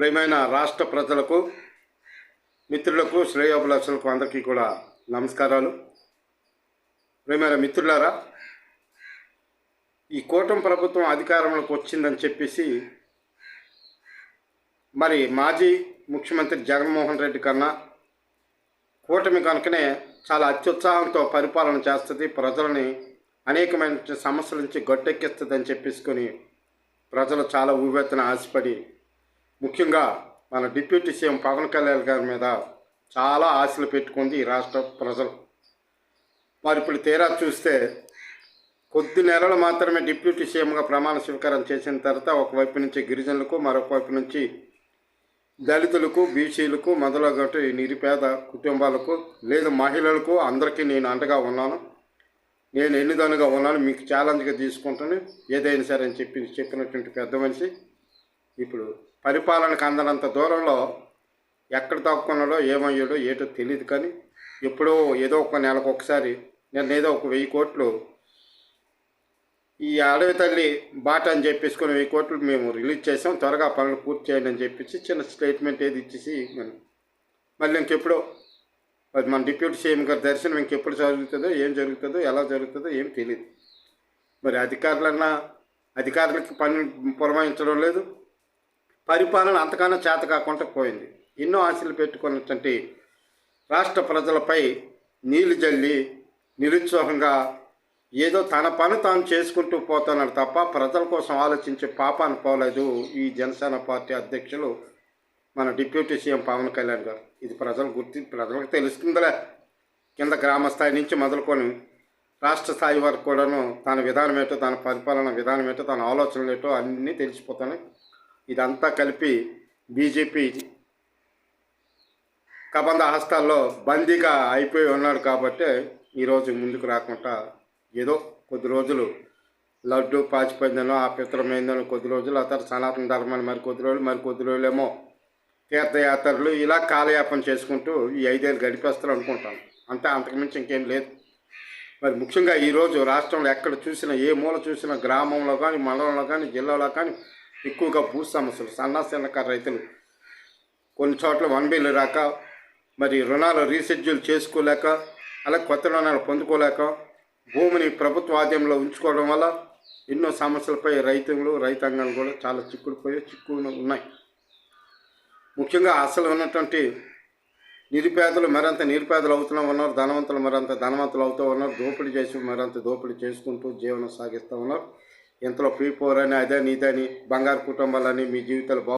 ప్రియమైన రాష్ట్ర ప్రజలకు మిత్రులకు శ్రేయోభిలాషులకు అందరికీ కూడా నమస్కారాలు. ప్రేమైన మిత్రులారా ఈ కూటమి ప్రభుత్వం అధికారంలోకి వచ్చిందని చెప్పేసి మరి మాజీ ముఖ్యమంత్రి జగన్మోహన్ రెడ్డి కన్నా కూటమి కనుకనే చాలా అత్యుత్సాహంతో పరిపాలన చేస్తుంది ప్రజలని అనేకమైన సమస్యల నుంచి గొట్టెక్కిస్తుంది అని చెప్పేసుకొని ప్రజలు చాలా ఊవెత్తన ఆశపడి ముఖ్యంగా మన డిప్యూటీ సీఎం పవన్ కళ్యాణ్ గారి మీద చాలా ఆశలు పెట్టుకుంది ఈ రాష్ట్ర ప్రజలు. మరి ఇప్పుడు తీరా చూస్తే కొద్ది నెలలు మాత్రమే డిప్యూటీ సీఎంగా ప్రమాణ స్వీకారం చేసిన తర్వాత ఒకవైపు నుంచి గిరిజనులకు మరొక వైపు నుంచి దళితులకు బీసీలకు మొదలగట్టు నిరుపేద కుటుంబాలకు లేదు మహిళలకు అందరికీ నేను అండగా ఉన్నాను. నేను ఎన్నిదానుగా ఉన్నాను మీకు ఛాలెంజ్గా తీసుకుంటాను. ఏదైనా సరే అని చెప్పి చెప్పినటువంటి పెద్ద మనిషి. ఇప్పుడు పరిపాలనకు అందనంత దూరంలో ఎక్కడ తక్కున్నాడో ఏమయ్యాడో ఏటో తెలియదు కానీ ఎప్పుడో ఏదో ఒక నెలకు ఒకసారి నేను ఏదో ఒక వెయ్యి కోట్లు. ఈ అడవి తల్లి బాట అని చెప్పేసుకొని వెయ్యి కోట్లు మేము రిలీజ్ చేసాం త్వరగా పనులు పూర్తి చేయండి అని చెప్పేసి చిన్న స్టేట్మెంట్ ఏది ఇచ్చేసి మనం మళ్ళీ ఇంకెప్పుడో అది మన డిప్యూటీ సీఎం గారి దర్శనం ఇంకెప్పుడు జరుగుతుందో ఏం జరుగుతుందో ఎలా జరుగుతుందో ఏం తెలియదు మరి అధికారులన్నా అధికారులకి పని పురమాయించడం లేదు. పరిపాలన అంతకన్నా చేత కాకుండా పోయింది. ఎన్నో ఆశలు పెట్టుకున్నటువంటి రాష్ట్ర ప్రజలపై నీళ్ళు జల్లి నిరుత్సాహంగా ఏదో తన పని తాను చేసుకుంటూ పోతున్నాడు తప్ప ప్రజల కోసం ఆలోచించే పాపాన్ని పోలేదు ఈ జనసేన పార్టీ అధ్యక్షులు మన డిప్యూటీ సీఎం పవన్ కళ్యాణ్ గారు. ఇది ప్రజలు గుర్తి ప్రజలకు తెలుస్తుందిలే. కింద గ్రామ స్థాయి నుంచి మొదలుకొని రాష్ట్ర స్థాయి వరకు కూడాను తన విధానం ఏంటో తన పరిపాలన విధానం ఏంటో తన ఆలోచనలు ఏంటో అన్నీ తెలిసిపోతున్నాయి. ఇదంతా కలిపి బీజేపీ కబంద హస్తాల్లో బందీగా అయిపోయి ఉన్నాడు కాబట్టి ఈరోజు ముందుకు రాకుండా ఏదో కొద్ది రోజులు లడ్డు పాచిపోయిందనో ఆ పిత్రమైందనో కొద్ది రోజులు ఆ తర్వాత సనాతన ధర్మాన్ని మరి కొద్ది రోజులు మరి కొద్ది రోజులేమో తీర్థయాత్రలు ఇలా కాలయాపన చేసుకుంటూ ఈ ఐదేళ్ళు గడిపేస్తారు అనుకుంటాను. అంతే అంతకుమించి ఇంకేం లేదు. మరి ముఖ్యంగా ఈరోజు రాష్ట్రంలో ఎక్కడ చూసినా ఏ మూల చూసినా గ్రామంలో కానీ మండలంలో కానీ జిల్లాలో కానీ ఎక్కువగా భూ సమస్యలు సన్న చిన్నకారు రైతులు కొన్ని చోట్ల వన్ బిల్లు రాక మరి రుణాలు రీషెడ్యూల్ చేసుకోలేక అలాగే కొత్త రుణాలు పొందుకోలేక భూమిని ప్రభుత్వ ఆధీనంలో ఉంచుకోవడం వల్ల ఎన్నో సమస్యలపై రైతులు రైతాంగాలు కూడా చాలా చిక్కుడుపోయి చిక్కు ఉన్నాయి. ముఖ్యంగా అసలు ఉన్నటువంటి నిరుపేదలు మరింత నిరుపేదలు అవుతూ ఉన్నారు ధనవంతులు మరింత ధనవంతులు అవుతూ ఉన్నారు దోపిడీ చేసి మరింత దోపిడీ చేసుకుంటూ జీవనం సాగిస్తూ ఉన్నారు. ఇంతలో ఫ్రీ ఫోర్ అని అదని ఇదని బంగారు కుటుంబాలని మీ జీవితాలు బాగు